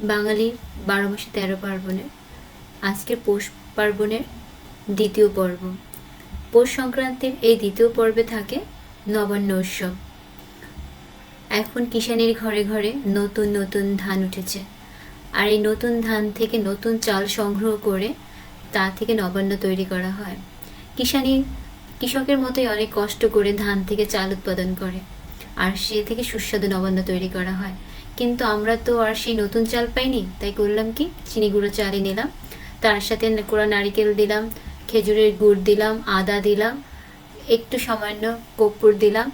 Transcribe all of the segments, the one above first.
বাঙালির বারো মাসে তেরো পার্বণের, আজকের পৌষ পার্বণের দ্বিতীয় পর্ব। পৌষ সংক্রান্তির এই দ্বিতীয় পর্বে থাকে নবান্ন উৎসব। এখন কিষানির ঘরে ঘরে নতুন নতুন ধান উঠেছে। আর এই নতুন ধান থেকে নতুন চাল সংগ্রহ করে তা থেকে নবান্ন তৈরি করা হয়। কিষানি কৃষকের মতোই অনেক কষ্ট করে ধান থেকে চাল উৎপাদন করে। আর সে থেকে সুস্বাদু নবান্ন তৈরি করা হয়। কিন্তু আমরা তো আর সেই নতুন চাল পাইনি, তাই করলাম কি? চিনি গুঁড়ো চালই নিলাম। তার সাথে কোড়া নারিকেল দিলাম, খেজুরের গুড় দিলাম, আদা দিলাম, একটু সামান্য কর্পূর দিলাম।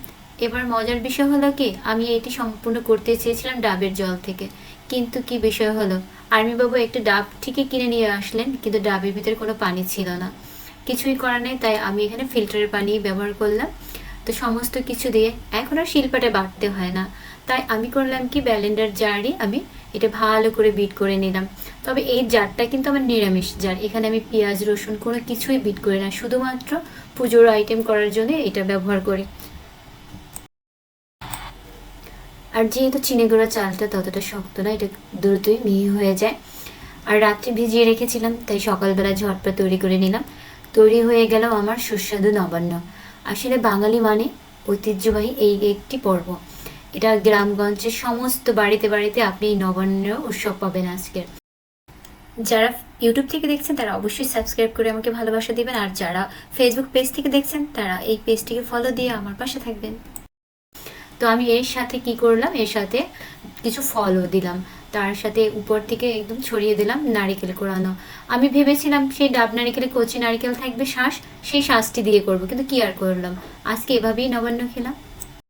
এবার মজার বিষয় হলো কি, আমি এটি সম্পূর্ণ করতে চেয়েছিলাম ডাবের জল থেকে। কিন্তু কি বিষয় হলো আর্মি বাবু একটা ডাব ঠিকই কিনে নিয়ে আসলেন, কিন্তু ডাবের ভিতরে কোনো পানি ছিল না। কিছুই করার নেই, তাই আমি এখানে ফিল্টারের পানি ব্যবহার করলাম। তো সমস্ত কিছু দিয়ে এখন আর শিল্পাটা বাটতে হয় না। তাই আমি করলাম কি ব্যালেন্ডার জারই আমি এটা ভালো করে বিট করে নিলাম। তবে এই জারটা কিন্তু আমার নিরামিষ জার। এখানে আমি পেঁয়াজ, রসুন কোনো কিছুই বিট করি না। শুধুমাত্র পুজোর আইটেম করার জন্য এটা ব্যবহার করি। আর যেহেতু চিনি গুঁড়া চালটা ততটা শক্ত না, এটা দ্রুতই মিহি হয়ে যায়। আর রাত্রে ভিজিয়ে রেখেছিলাম, তাই সকালবেলা ঝটপট তৈরি করে নিলাম। তৈরি হয়ে গেল আমার সুস্বাদু নবান্ন। আসলে বাঙালি মানে ঐতিহ্যবাহী এই একটি পর্ব। এটা গ্রামগঞ্জের সমস্ত বাড়িতে বাড়িতে আপনি এই নবান্ন উৎসব পাবেন আজকের। যারা ইউটিউব থেকে দেখছেন, তারা অবশ্যই সাবস্ক্রাইব করে আমাকে ভালোবাসা দিবেন। আর যারা ফেসবুক পেজ থেকে দেখছেন, তারা এই পেজটিকে ফলো দিয়ে আমার পাশে থাকবেন। তো আমি এর সাথে কি করলাম? এর সাথে কিছু ফলও দিলাম। তার সাথে উপর থেকে একদম ছড়িয়ে দিলাম নারিকেল কোড়ানো আমি ভেবেছিলাম সেই ডাব নারিকেলে, কচি নারিকেল থাকবে শ্বাস, সেই শ্বাসটি দিয়ে করব, কিন্তু কি আর করলাম? আজকে এভাবেই নবান্ন খেলাম।